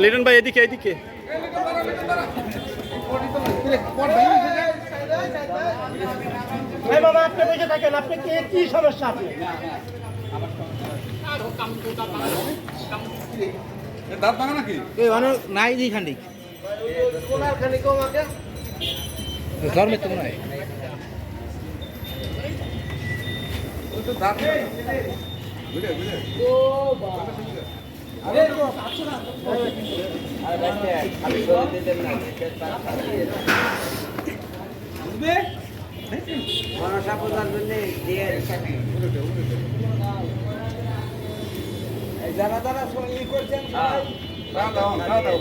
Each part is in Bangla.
লিটন ভাই এদিকে এদিকে। ভাই বাবা আপনি বসে থাকেন আপনি কি কি সমস্যা আপনি? দাঁত ভাঙা নাকি? নাই জি খান্ডিক বুঝলে যারা যারা ই করছেন দাও দাও দাও দাও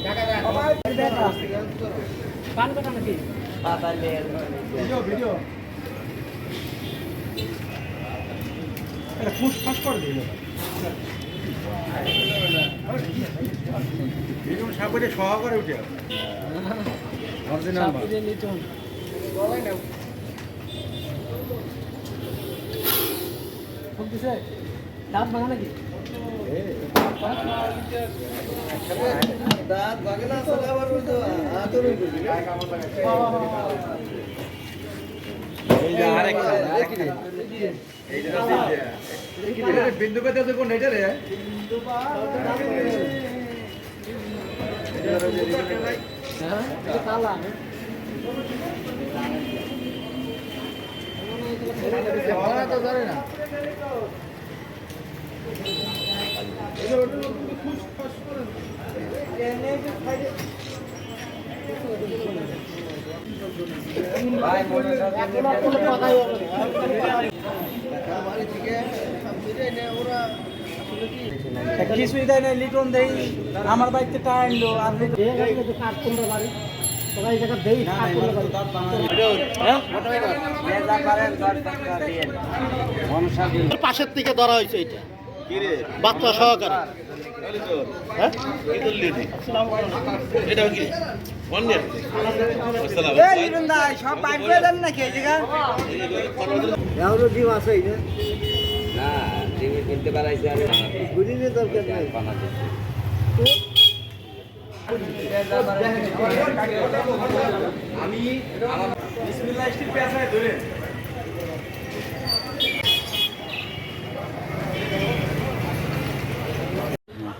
এরকম সাপের সহকারে উঠে অরিজিনাল দাঁত ভাঙা নাকি? বিন্দু পেতে তো কোন এটা রে কালা তো ধরে না কোনো কথাই হবে না। কিছুই দেয় না লিটন দেই আমার বাড়িতে টা আনলো আর হ্যাঁ? পাশের থেকে ধরা হয়েছে এটা। বাচ্চা সহকারে। হ্যাঁ? সব করে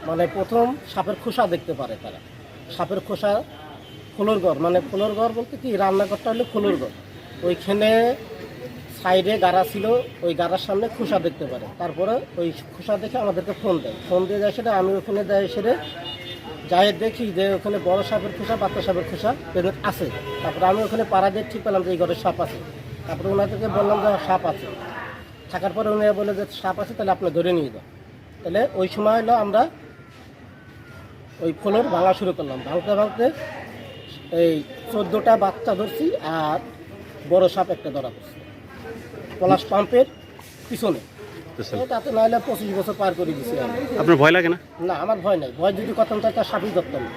মানে প্রথম সাপের খোসা দেখতে পারে তারা। সাপের খোসা ফুলোর ঘর মানে ফুলোর ঘর বলতে কি? রান্নাঘরটা হলো ফুলোর ঘর ওইখানে সাইডে গাড়া ছিল, ওই গাড়ার সামনে খোসা দেখতে পারে। তারপরে ওই খোসা দেখে আমাদেরকে ফোন দেয়। ফোন দিয়ে যায় সেটা, আমি ওখানে দেয় সেটা যাই দেখি যে ওখানে বড় সাপের খোসা বাচ্চা সাপের খোসা এদের আছে। তারপরে আমি ওখানে পাড়া দিয়ে ঠিক পেলাম যে এই ঘরে সাপ আছে। তারপরে ওনাদেরকে বললাম যে সাপ আছে। থাকার পরে উনি বলে যে সাপ আছে, তাহলে আপনি ধরে নিয়ে যাও তাহলে ওই সময় হলো আমরা ওই ফ্লোর ভাঙা শুরু করলাম। ভাঙতে ভাঙতে এই চোদ্দোটা বাচ্চা ধরছি আর বড় সাপ একটা ধরা পড়ছে। পলাশ পাম্পের পিছনে। তাতে নাহলে পঁচিশ বছর পার করে দিছি আমি। আপনার ভয় লাগে না? না আমার ভয় নাই। ভয় যদি করতাম তাহলে তার সাপই ধরতাম না।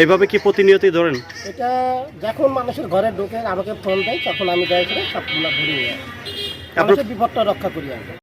এইভাবে কি প্রতিনিয়তই ধরেন? এটা যখন মানুষের ঘরে ঢোকে আমাকে ফোন দেয় তখন আমি দয়া করে সাপগুলো ধরি মানুষের বিপদটা রক্ষা করি আমি।